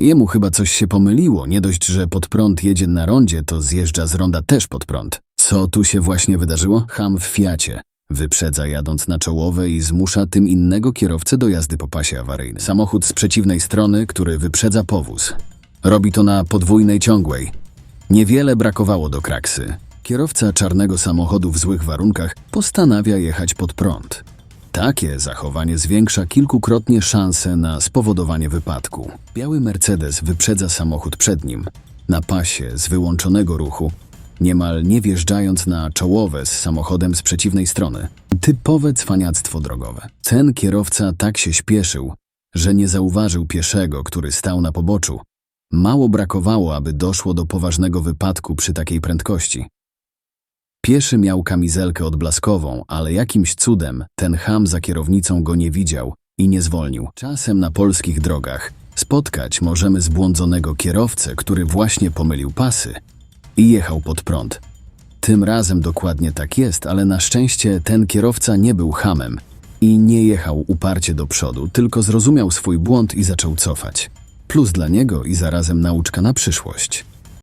Jemu chyba coś się pomyliło. Nie dość, że pod prąd jedzie na rondzie, to zjeżdża z ronda też pod prąd. Co tu się właśnie wydarzyło? Ham w Fiacie. Wyprzedza jadąc na czołowe i zmusza tym innego kierowcę do jazdy po pasie awaryjnym. Samochód z przeciwnej strony, który wyprzedza powóz. Robi to na podwójnej ciągłej. Niewiele brakowało do kraksy. Kierowca czarnego samochodu w złych warunkach postanawia jechać pod prąd. Takie zachowanie zwiększa kilkukrotnie szanse na spowodowanie wypadku. Biały Mercedes wyprzedza samochód przed nim, na pasie z wyłączonego ruchu, niemal nie wjeżdżając na czołowe z samochodem z przeciwnej strony. Typowe cwaniactwo drogowe. Ten kierowca tak się śpieszył, że nie zauważył pieszego, który stał na poboczu. Mało brakowało, aby doszło do poważnego wypadku przy takiej prędkości. Pieszy miał kamizelkę odblaskową, ale jakimś cudem ten ham za kierownicą go nie widział i nie zwolnił. Czasem na polskich drogach spotkać możemy zbłądzonego kierowcę, który właśnie pomylił pasy i jechał pod prąd. Tym razem dokładnie tak jest, ale na szczęście ten kierowca nie był hamem i nie jechał uparcie do przodu, tylko zrozumiał swój błąd i zaczął cofać. Plus dla niego i zarazem nauczka na przyszłość.